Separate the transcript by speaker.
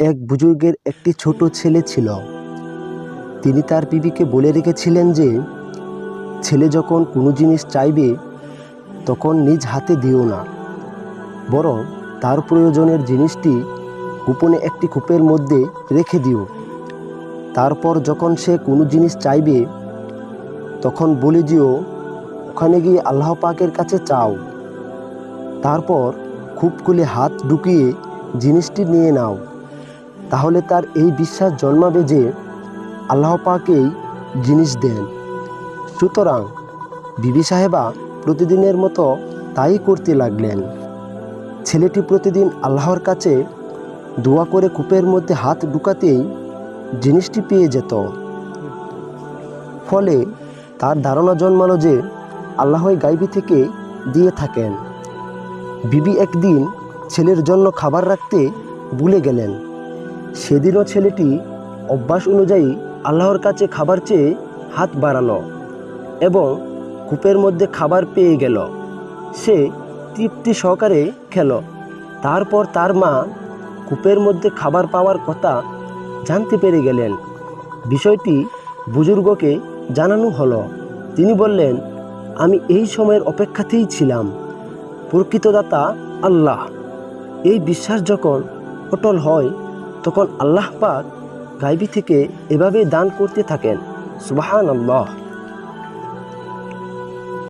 Speaker 1: এক বুজুর্গের একটি ছোট ছেলে ছিল। তিনি তার বিবিকে বলে রেখেছিলেন যে, ছেলে যখন কোনো জিনিস চাইবে, তখন নিজ হাতে দিও না। বরং তার প্রয়োজনের জিনিসটি গোপনে একটি কূপের মধ্যে রেখে দিও। তারপর যখন সে কোনো জিনিস চাইবে, তখন বলে দিও, ওখানে গিয়ে আল্লাহ পাকের কাছে চাও। তারপর খুব খুলে হাত ঢুকিয়ে জিনিসটি নিয়ে নাও। তাহলে তার এই বিশ্বাস জন্মাবে যে আল্লাহ পাকেই জিনিস দেন। সুতরাং বিবি সাহেবা প্রতিদিনের মতো তাই করতে লাগলেন। ছেলেটি প্রতিদিন আল্লাহর কাছে দোয়া করে কূপের মধ্যে হাত ঢুকাতেই জিনিসটি পেয়ে যেত। ফলে তার ধারণা জন্মালো যে আল্লাহই গাইবি থেকে দিয়ে থাকেন। বিবি একদিন ছেলের জন্য খাবার রাখতে ভুলে গেলেন। সেদিনও ছেলেটি অভ্যাস অনুযায়ী আল্লাহর কাছে খাবার চেয়ে হাত বাড়ালো এবং কূপের মধ্যে খাবার পেয়ে গেল। সে তৃপ্তি সহকারে খেল। তারপর তার মা কূপের মধ্যে খাবার পাওয়ার কথা জানতে পেরে গেলেন। বিষয়টি বুজুর্গকে জানানো হলো। তিনি বললেন, আমি এই সময়ের অপেক্ষাতেই ছিলাম। প্রকৃতদাতা আল্লাহ। এই বিশ্বাস যখন অটল হয় তখন আল্লাহ পাক গাইবি থেকে এভাবে দান করতে থাকেন। সুবাহান আল্লাহ